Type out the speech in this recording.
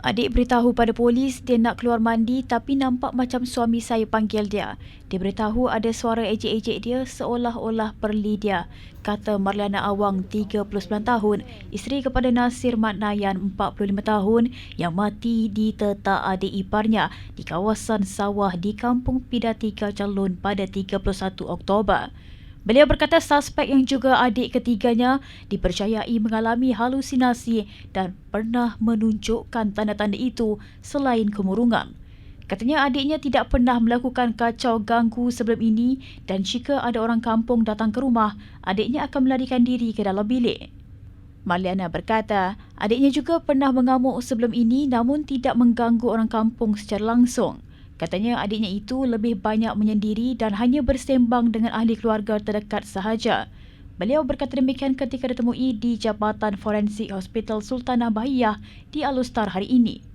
Adik beritahu pada polis dia nak keluar mandi tapi nampak macam suami saya panggil dia. Dia beritahu ada suara ejek-ejek dia seolah-olah perli dia. Kata Marliana Awang, 39 tahun, isteri kepada Nasir Matnayan, 45 tahun yang mati di tetak adik iparnya di kawasan sawah di Kampung Pidati Calon pada 31 Oktober. Beliau berkata suspek yang juga adik ketiganya dipercayai mengalami halusinasi dan pernah menunjukkan tanda-tanda itu selain kemurungan. Katanya adiknya tidak pernah melakukan kacau ganggu sebelum ini dan jika ada orang kampung datang ke rumah, adiknya akan melarikan diri ke dalam bilik. Marliana berkata, adiknya juga pernah mengamuk sebelum ini namun tidak mengganggu orang kampung secara langsung. Katanya adiknya itu lebih banyak menyendiri dan hanya bersembang dengan ahli keluarga terdekat sahaja. Beliau berkata demikian ketika ditemui di Jabatan Forensik Hospital Sultanah Bahiyah di Alustar hari ini.